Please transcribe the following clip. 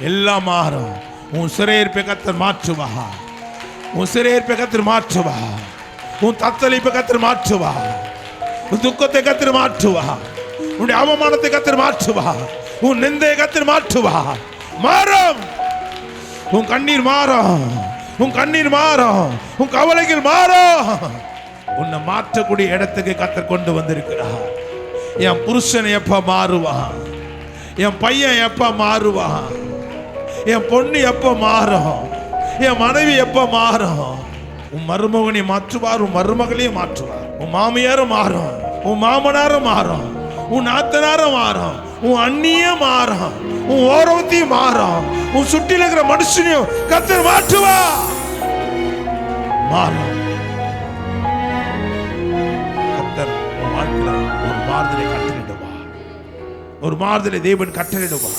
எல்லாம் மாறும். உன் சிறையிருப்பை கத்தர் மாற்றுவா. உன் சிறையிருப்பை கத்தர் மாற்றுவா. உன் தத்தளிப்பை கத்தர் மாற்றுவா. உன் துக்கத்தை கத்தர் மாற்றுவா. உன்னுடைய அவமானத்தை கத்தர் மாற்றுவா. உன் நிந்தையை கத்தர் மாற்றுவா. மாறும். உன் கண்ணீர் மாறும். உன் கண்ணீர் மாறும். உன் கவலைகள் மாறும். உன்னை மாற்றக்கூடிய இடத்துக்கு கத்தர் கொண்டு வந்திருக்கிறார். என் புருஷன் எப்ப மாறுவான்? என் பையன் எப்ப மாறுவான்? என் பொண்ணு எப்போ மாறும்? என் மனைவி எப்போ மாறும்? உன் மருமகனை மாற்றுவார் உன் மருமகளையும் மாற்றுவார். உன் மாமியாரும் மாறும் உன் மாமனாரும் மாறும் உன் நாத்தனாரும் மாறும் உன் அண்ணியும் மாறும் உன் ஓரவத்தையும் மாறும் உன் சுட்டில இருக்கிற மனுஷனையும் கத்தர் மாற்றுவா மாறும். கத்தர் உன் வாழ்க்கையில ஒரு மாறுதலை கட்டளிடுவா ஒரு மாறுதலை தேவன் கட்டளிடுவா